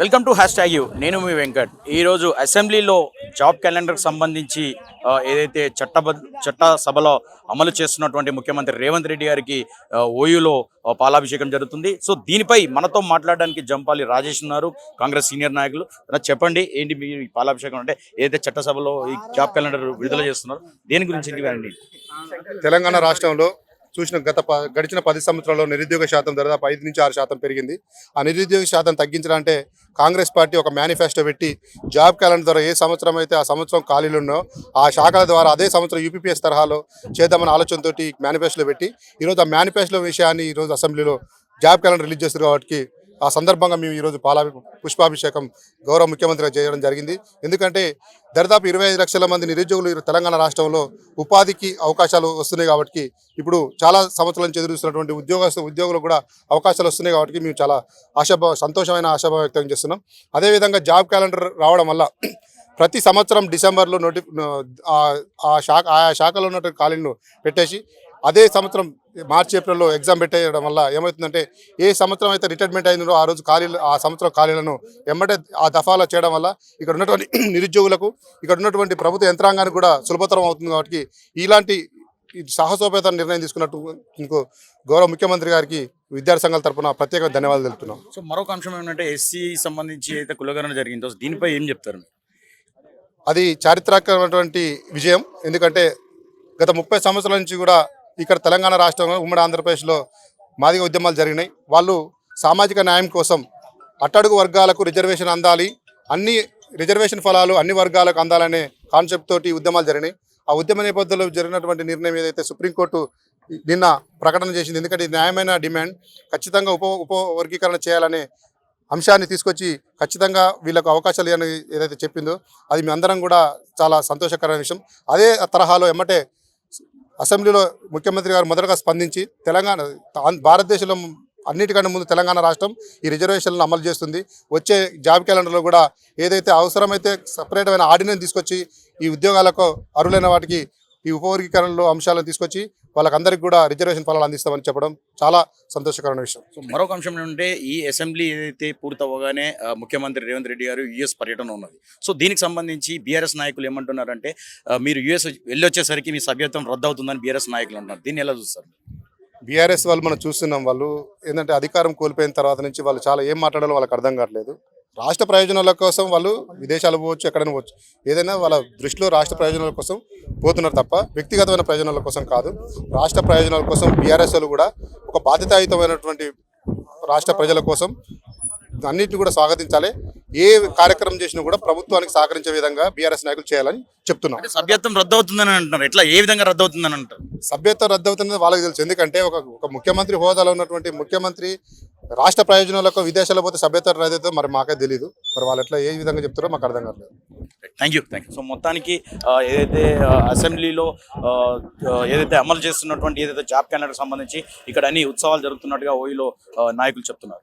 Welcome to hashtag you నేను మీ వెంకట్. ఈరోజు అసెంబ్లీలో జాబ్ క్యాలెండర్కి సంబంధించి ఏదైతే చట్టబ చట్ట సభలో అమలు చేస్తున్నటువంటి ముఖ్యమంత్రి రేవంత్ రెడ్డి గారికి ఓయూలో పాలాభిషేకం జరుగుతుంది. సో దీనిపై మనతో మాట్లాడడానికి జంపాలి రాజేష్ ఉన్నారు కాంగ్రెస్ సీనియర్ నాయకులు. చెప్పండి ఏంటి మీ పాలాభిషేకం అంటే ఏదైతే చట్టసభలో ఈ జాబ్ క్యాలెండర్ విడుదల చేస్తున్నారు దేని గురించి తెలంగాణ రాష్ట్రంలో చూసిన గత ప- గడిచిన పది సంవత్సరాల్లో నిరుద్యోగ శాతం దాదాపు ఐదు నుంచి ఆరు శాతం పెరిగింది. ఆ నిరుద్యోగ శాతం తగ్గించాలంటే కాంగ్రెస్ పార్టీ ఒక మేనిఫెస్టో పెట్టి జాబ్ క్యాలెండర్ ద్వారా ఏ సంవత్సరం అయితే ఆ సంవత్సరం ఖాళీలు ఉన్నో ఆ శాఖల ద్వారా అదే సంవత్సరం యూపీపీఎస్ తరహాలో చేద్దామన్న ఆలోచనతోటి మేనిఫెస్టోలో పెట్టి ఈరోజు ఆ మేనిఫెస్టో విషయాన్ని ఈరోజు అసెంబ్లీలో జాబ్ క్యాలెండర్ రిలీజ్ చేస్తారు కాబట్టి ఆ సందర్భంగా మేము ఈరోజు పాలా పుష్పాభిషేకం గౌరవ ముఖ్యమంత్రిగా చేయడం జరిగింది. ఎందుకంటే దరిదాపు ఇరవై ఐదు లక్షల మంది నిరుద్యోగులు తెలంగాణ రాష్ట్రంలో ఉపాధికి అవకాశాలు వస్తున్నాయి కాబట్టి ఇప్పుడు చాలా సంవత్సరాల నుంచి ఎదురుస్తున్నటువంటి ఉద్యోగస్తు ఉద్యోగులు కూడా అవకాశాలు వస్తున్నాయి కాబట్టి మేము చాలా ఆశాభావ సంతోషమైన ఆశాభావ వ్యక్తం చేస్తున్నాం. అదేవిధంగా జాబ్ క్యాలెండర్ రావడం వల్ల ప్రతి సంవత్సరం డిసెంబర్లో నోటి ఆ- ఆ శాఖ ఆయా శాఖలో ఉన్నటువంటి ఖాళీలను పెట్టేసి అదే సంవత్సరం మార్చి ఏప్రిల్లో ఎగ్జామ్ పెట్టేయడం వల్ల ఏమవుతుందంటే ఏ సంవత్సరం అయితే రిటైర్మెంట్ అయిందో ఆ రోజు ఖాళీలు ఆ సంవత్సరం ఖాళీలను ఎమ్మటే ఆ దఫాలో చేయడం వల్ల ఇక్కడ ఉన్నటువంటి నిరుద్యోగులకు ఇక్కడ ఉన్నటువంటి ప్రభుత్వ యంత్రాంగానికి కూడా సులభతరం అవుతుంది కాబట్టి ఇలాంటి సాహసోపేత నిర్ణయం తీసుకున్నట్టు ఇంకో గౌరవ ముఖ్యమంత్రి గారికి విద్యార్థి సంఘాల తరపున ప్రత్యేక ధన్యవాదాలు తెలుపుతున్నాం. సో మరొక అంశం ఏమంటే ఎస్సీ సంబంధించి అయితే కులగరణ జరిగిందో దీనిపై ఏం చెప్తారు అది చారిత్రాత్మకమైనటువంటి విజయం. ఎందుకంటే గత ముప్పై సంవత్సరాల నుంచి కూడా ఇక్కడ తెలంగాణ రాష్ట్రంలో ఉమ్మడి ఆంధ్రప్రదేశ్లో మాదిగ ఉద్యమాలు జరిగినాయి. వాళ్ళు సామాజిక న్యాయం కోసం అట్టడుగు వర్గాలకు రిజర్వేషన్ అందాలి అన్ని రిజర్వేషన్ ఫలాలు అన్ని వర్గాలకు అందాలనే కాన్సెప్ట్ తోటి ఉద్యమాలు జరిగినాయి. ఆ ఉద్యమ నేపథ్యంలో జరిగినటువంటి నిర్ణయం ఏదైతే సుప్రీంకోర్టు నిన్న ప్రకటన చేసింది ఎందుకంటే న్యాయమైన డిమాండ్ ఖచ్చితంగా ఉప ఉప వర్గీకరణ చేయాలనే అంశాన్ని తీసుకొచ్చి ఖచ్చితంగా వీళ్ళకు అవకాశాలు ఇవ్వని ఏదైతే చెప్పిందో అది మీ అందరం కూడా చాలా సంతోషకరమైన విషయం. అదే తరహాలో ఎమ్మటే అసెంబ్లీలో ముఖ్యమంత్రి గారు మొదటగా స్పందించి తెలంగాణ భారతదేశంలో అన్నిటికంటే ముందు తెలంగాణ రాష్ట్రం ఈ రిజర్వేషన్లను అమలు చేస్తుంది. వచ్చే జాబ్ క్యాలెండర్లో కూడా ఏదైతే అవసరమైతే సపరేట్ అయిన ఆర్డినెన్స్ తీసుకొచ్చి ఈ ఉద్యోగాలకు అర్హులైన వాటికి ఈ ఉపవర్గీకరణలో అంశాలను తీసుకొచ్చి వాళ్ళకందరికీ కూడా రిజర్వేషన్ ఫలాలు అందిస్తామని చెప్పడం చాలా సంతోషకరమైన విషయం. సో మరొక అంశం ఏంటంటే ఈ అసెంబ్లీ ఏదైతే పూర్తవగానే ముఖ్యమంత్రి రేవంత్ రెడ్డి గారు యుఎస్ పర్యటన ఉన్నది. సో దీనికి సంబంధించి బీఆర్ఎస్ నాయకులు ఏమంటున్నారంటే మీరు యుఎస్ వెళ్ళొచ్చేసరికి మీ సభ్యత్వం రద్దు అవుతుందని బీఆర్ఎస్ నాయకులు అంటున్నారు. దీన్ని ఎలా చూస్తారు? బీఆర్ఎస్ వాళ్ళు మనం చూస్తున్నాం వాళ్ళు. ఏంటంటే అధికారం కోల్పోయిన తర్వాత నుంచి వాళ్ళు చాలా ఏం మాట్లాడాలో వాళ్ళకి అర్థం కావట్లేదు. రాష్ట్ర ప్రయోజనాల కోసం వాళ్ళు విదేశాలు పోవచ్చు ఎక్కడైనా పోవచ్చు. ఏదైనా వాళ్ళ దృష్టిలో రాష్ట్ర ప్రయోజనాల కోసం పోతున్నారు తప్ప వ్యక్తిగతమైన ప్రయోజనాల కోసం కాదు. రాష్ట్ర ప్రయోజనాల కోసం బీఆర్ఎస్ కూడా ఒక బాధ్యతాయుతమైనటువంటి రాష్ట్ర ప్రజల కోసం అన్నింటిని కూడా స్వాగతించాలి. ఏ కార్యక్రమం చేసినా కూడా ప్రభుత్వానికి సహకరించే విధంగా బీఆర్ఎస్ నాయకులు చేయాలని చెప్తున్నాం. సభ్యత్వం రద్దు అవుతుందని అంటున్నారు. ఎట్లా ఏ విధంగా రద్దు అవుతుందని అంటారు? సభ్యత్వం రద్దవుతున్నది వాళ్ళకి తెలుసు. ఎందుకంటే ఒక ఒక ముఖ్యమంత్రి హోదాలో ఉన్నటువంటి ముఖ్యమంత్రి రాష్ట్ర ప్రయోజనాలకు విదేశాల్లో పోతే సభ్యత్వం రద్దవుతుందో మరి మాకే తెలియదు మరి వాళ్ళు ఎట్లా ఏ విధంగా చెప్తారో మాకు అర్థం కావట్లేదు. Thank you thank you so మొత్తానికి ఏదైతే అసెంబ్లీలో ఏదైతే అమలు చేస్తున్నటువంటి ఏదైతే జాబ్ క్యాలెండర్ సంబంధించి ఇక్కడ అన్ని ఉత్సవాలు జరుగుతున్నట్టుగా ఓయిలో నాయకులు చెప్తున్నారు.